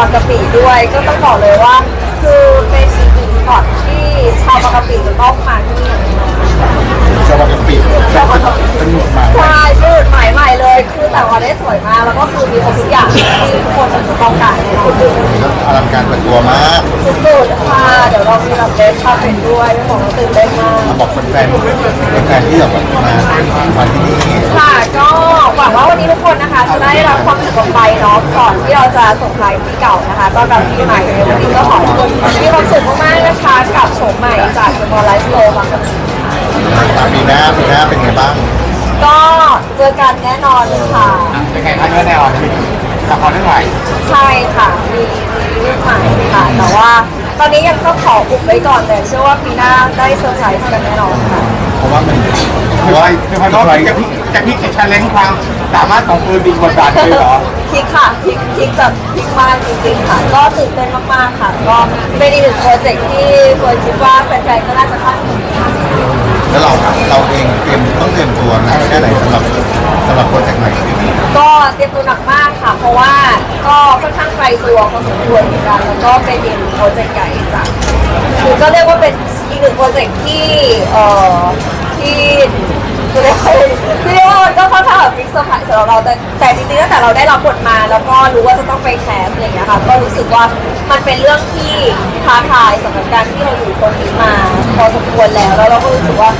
บางกะปิด้วย ก็ต้องบอกเลยว่า คือเป็นอีกหนึ่งสปอตที่ชาวบางกะปิจะต้องมาที่นี่ชาวบางกะปิชาวบางกะปิเป็นหมุดหมายใช่ยืดใหม่ใหม่เลย คือแต่ว่าได้สวยมากแล้วก็คือมีครบทุกอย่างที่ทุ กคนจะต้องการในคุณดูอลังการเปิดตัวมากสุดๆค่ะเดี๋ยวเรามีรับเดทชาเป็นด้วยด้วยของเราตื่นเต้นมากมาบอกแฟนๆแฟนๆที่แบบมามาที่นี่ค่ะก็หวังว่าวันนี้ทุกคนนะคะจะได้รับความสุขไปเนาะก่อนที่เราจะส่งท้ายปีเก่านะคะต้อนรับปีใหม่ในวันนี้ก็ขอให้ทุกคนมีความสุขมากๆนะคะกับโฉมใหม่จากมอลไลฟ์โลบางกะปิปีหน้าปีหน้าเป็นไงบ้าง ก็เจอกันแน่นอนค่ะเป็นไงคะเนื้อแนว ละครเรื่องใหม่ใช่ค่ะ มีซีรีส์ใหม่ค่ะ แต่ว่าตอนนี้ยังต้องขออุบไว้ก่อนแต่เชื่อว่าปีหน้าได้เซอร์ไพรส์กันแน่นอนค่ะ เพราะว่ามันเพคือราะว่าคือพอน้องจะพลิกจะพลิกชาเลนจ์ความสามารถของปืนดีกว่าบาทเลยเหรอพลิกค่ะพลิกพลิกแบบพลิกมากจริงๆค่ะ ก็ตื่นเต้นมากๆค่ะ ก็เป็นอีกหนึ่งโปรเจกต์ที่เฟิร์นคิดว่าแฟนๆก็น่าจะคาดหวังแล้วเราเราเองเตรียมต้องเตรียมตัวนะแค่ไหนสำหรับสำหรับโปรเจกต์ใหม่นี้ ก็เตรียมตัวหนักมากค่ะ เพราะว่าก็ค่อนข้างไกลตัวพอสมควรเหมือนกันแล้วก็เป็นอีกหนึ่งโปรเจกต์ใหญ่จากคือก็เรียกว่าเป็นอีกหนึ่งโปรเจกต์ที่เอ่อที่คือเรียกว่าที่เรียกว่ามันก็ค่อนข้างแบบฟิกเซอร์พรส์สำหรับเราแต่แต่จริงๆตั้งแต่เราได้รับบทมา แล้วก็รู้ว่าจะต้องไปแคสอะไรอย่างเงี้ยค่ะก็รู้สึกว่ามันเป็นเรื่องที่ท้าทายสำหรับการที่เราอยู่ตรงนี้มาพอสมควรแล้วแล้วเราก็รู้สึกว่า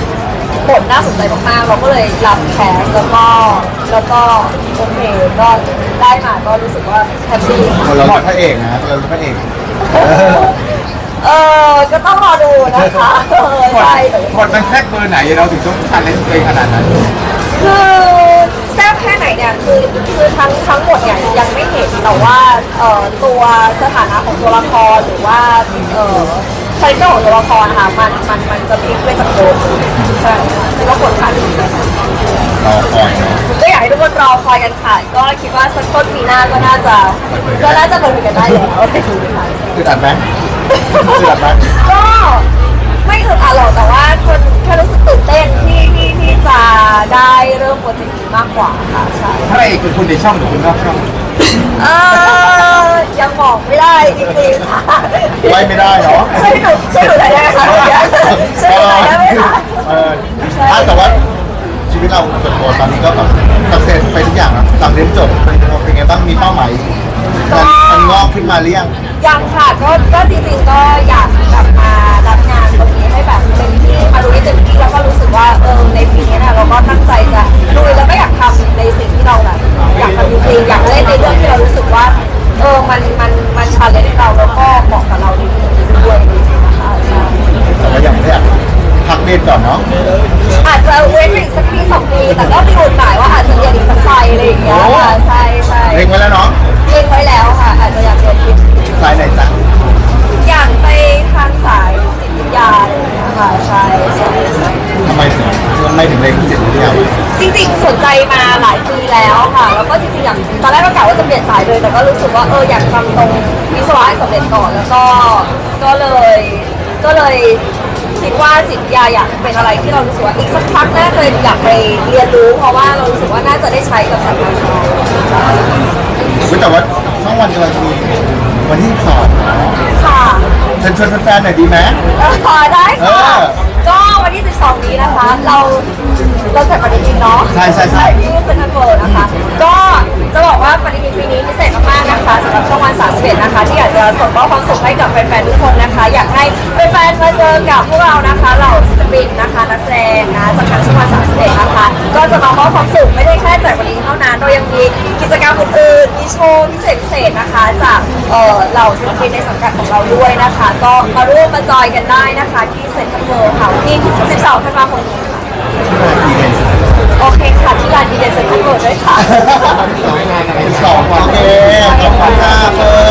บทน่าสนใจมากๆเราก็เลยรับแคสแล้วก็แล้วก็โอเคก็ได้มาก็รู้สึกว่าแฮปปี้คนเราเป็นพระเอกนะเราเป็นพระเอกเออก็ต้องรอดูนะคะเออใช่กดมันแทกเบอร์ไหนเราถึงต้องชาเลนจ์ตัวเองขนาดนั้นคือแซ่บแค่ไหนเนี่ยคือคือทั้งทั้งหมดเนี่ยยังไม่เห็นแต่ว่าเอ่อตัวสถานะของตัวละครหรือว่าเอ่อ คาแรคเตอร์ของตัวละครนะคะมันมันมันจะพลิกไปจากโดมใช่ก็กดขันรอคอยเนาะก็อยากให้ทุกคนรอคอยกันค่ะ ก็คิดว่าสักต้นปีหน้าก็น่าจะก็น่าจะเปิดกันได้แล้วอะไรอย่างเงี้ยค่ะคืออัดไหมคืออัดไหมก็ไม่อึดอัดหรอกแต่ว่าคนแค่รู้สึกตื่นเต้นที่ที่ที่จะได้เริ่มโปรเจกต์นี้มากกว่าค่ะใช่ถ้าเอกคือคุณในช่องหรือคุณนอกช่องเออยังบอกไม่ได้จริงๆค่ะไว้ไม่ได้เนาะช่วยหนูช่ วยหนูหน่อยได้ไหมคะช่วยหนูหน่อยได้ไหมคะเออแต่ว่าชีวิตเราส่วนตัวตอนนี้ก็แบบสักเซสไปทุกอย่างนะหลังเรียนจบเป็นไงบ้างมีเป้าหมายมันมันงอกขึ้นมาหรือยังยังค่ะก็ก็จริงๆก็อยากกลับมารับงานตรงนี้ให้แบบเต็มที่มาดูให้เต็มที่แล้วก็รู้สึกว่าเออในปีนี้นี่ยเราก็ตั้งใจจะลุยแล้วก็อยากทำในสิ่งที่เราแบบอยากทำจริงๆอยากเล่นในเรื่องที่เรารู้สึกว่าเออมันมันมันชาเลนจ์เราแล้วก็เหมาะกับเราดีด้วยนะคะใช่ แต่ว่ายังไม่ได้พัก เรียนก่อนเนาะอาจจะเว้นไปอีกสักปีสองปีแต่ก็มีโอกาสว่าอาจจะเรียนอีกสักไปอะไรอย่างเงี้ยค่ะใช่ใช่เล็งไว้แล้วเนาะเรียนไว้แล้วค่ะ อาจจะอยากเรียนคิดสายไหนจ๊ะอยากไปทางสายจิตวิทยาอะไรอย่างเงี้ยค่ะใช่ใช่ใช่ทำไมถึงทำไมถึงเล็งจิตวิทยาจริงๆสนใจมาหลายปีแล้วค่ะ แล้วก็จริงๆอยากตอนแรกก็กะว่าจะเปลี่ยนสายเลย แต่ก็รู้สึกว่าเอออยากทำตรงวิศวะให้สำเร็จก่อนแล้วก็ก็เลยก็เลย คิดว่าจิตวิทยาอยากเป็นอะไรที่เรารู้สึกว่าอีกสักพักน่าจะอยากไปเรียนรู้ เพราะว่าเรารู้สึกว่าน่าจะได้ใช้กับสายงานของเราเว้ยแต่ว่าช่องวันกำลังจะมีวันที่สองเนาะค่ะ เชิญชวนแฟนๆหน่อยดีไหมเออได้เอค่ะอก็วันที่ 12 นี้นะคะ เราเราจัดปฏิทินเนาะใช่ใช่ใช่ ที่เซ็นทรัลเวิลด์นะคะ ก็จะบอกว่าปฏิทินปีนี้พิเศษมากๆนะคะสำหรับช่องวัน31นะคะ ที่อยากจะส่งมอบความสุขให้กับแฟนๆทุกคนนะคะ อยากให้ กับพวกเรานะคะเหล่าศิลปินนะคะนักแสดงนะจากทางช่องวัน31นะคะ ก็จะมามอบความสุขไม่ได้แค่จากวันนี้เท่านั้นเรายังมีกิจกรรมอื่นๆมีโชว์พิเศษพิเศษนะคะ จากเอ่อเหล่าศิลปินในสังกัดของเราด้วยนะคะ ก็มาร่วมมาจอยกันได้นะคะ ที่เซ็นทรัลเวิลด์ค่ะวันที่ 12ธันวาคมนี้ค่ะดีเด่นโอเคค่ะที่ร้านดีเดนเซ็นทรัลเวิลด์ด้วยค่ะ สองโอเคขอบคุณค่ะเฟิร์น